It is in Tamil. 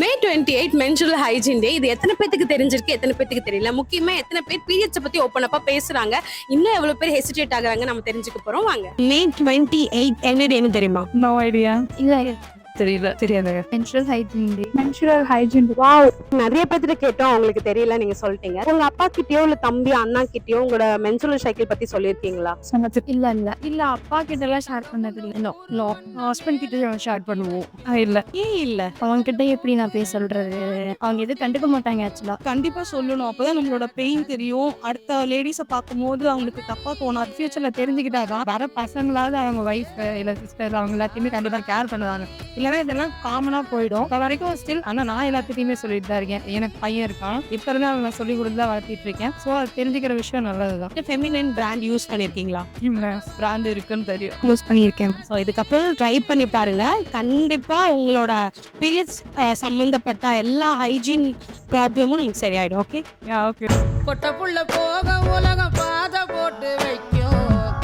May twenty eight menstrual hygiene day இது எத்தனை பேத்துக்கு தெரிஞ்சிருக்கு எத்தனை பேத்துக்கு தெரியல. முக்கியமா எத்தனை பேர் பீரியட்ஸை பத்தி ஓப்பன் அப்பா பேசுறாங்க. இன்னும் எவ்வளவு பேர் ஹெசிடேட் ஆகுறாங்க நம்ம தெரிஞ்சுக்க போறோம். வாங்க. மே டுவெண்ட்டி எயிட் என்ன டேன்னு தெரியுமா? நோ ஐடியா இல்ல தெரியல தெரியாது menstrual hygiene menstrual hygiene wow நிறைய பேர்கிட்ட கேட்டோம் உங்களுக்கு தெரியல நீங்க சொல்லிட்டீங்க. உங்க அப்பா கிட்டயோ இல்ல தம்பி அண்ணா கிட்டயோ உங்களோட மென்சுரல் சைக்கிள் பத்தி சொல்லியிருக்கீங்களா? சொன்னது. இல்ல இல்ல. இல்ல அப்பா கிட்ட எல்லாம் ஷேர் பண்ணது இல்ல. நோ ஹஸ்பண்ட் கிட்ட ஷேர் பண்ணுவோம். இல்ல. ஏன் இல்ல? அவங்க கிட்ட எப்படி நான் பேச சொல்றது? அவங்க எதுவும் கண்டுக்க மாட்டாங்க ஆக்சுவலா கண்டிப்பா சொல்லணும். அப்பதான் நம்மளோட பெயின் தெரியும். அடுத்த லேடிஸ பார்க்கும்போது அவங்களுக்கு தப்பா தோணாது ஃபியூச்சர்ல தெரிஞ்சுக்கிட்டாதான் வர பசங்களாவது அவங்க ஒய்ஃப் இல்ல சிஸ்டர் அவங்க எல்லாத்தையுமே கண்டிப்பா கேர் பண்ணுவாங்க. இல்லைன்னா இதெல்லாம் காமனா போயிடும். இப்ப வரைக்கும் ஸ்டில் ஆனா நான் எல்லாத்துக்குமே சொல்லிட்டு தான் இருக்கேன். எனக்கு பையன் இருக்கான். இப்ப இருந்து அவன் நான் சொல்லி கொடுத்து தான் வளர்த்திட்டு இருக்கேன். ஸோ அது தெரிஞ்சுக்கிற விஷயம் நல்லதுதான். ஃபெமினின் பிராண்ட் யூஸ் பண்ணிருக்கீங்களா? பிராண்ட் இருக்குன்னு தெரியும். யூஸ் பண்ணியிருக்கேன். ஸோ இதுக்கப்புறம் ட்ரை பண்ணி பாருங்க. கண்டிப்பா உங்களோட பீரியட்ஸ் சம்மந்தப்பட்ட எல்லா ஹைஜீன் ப்ராப்ளமும் சரியாயிடும் ஓகே யா ஓகே பொட்ட புள்ள போக உலகம்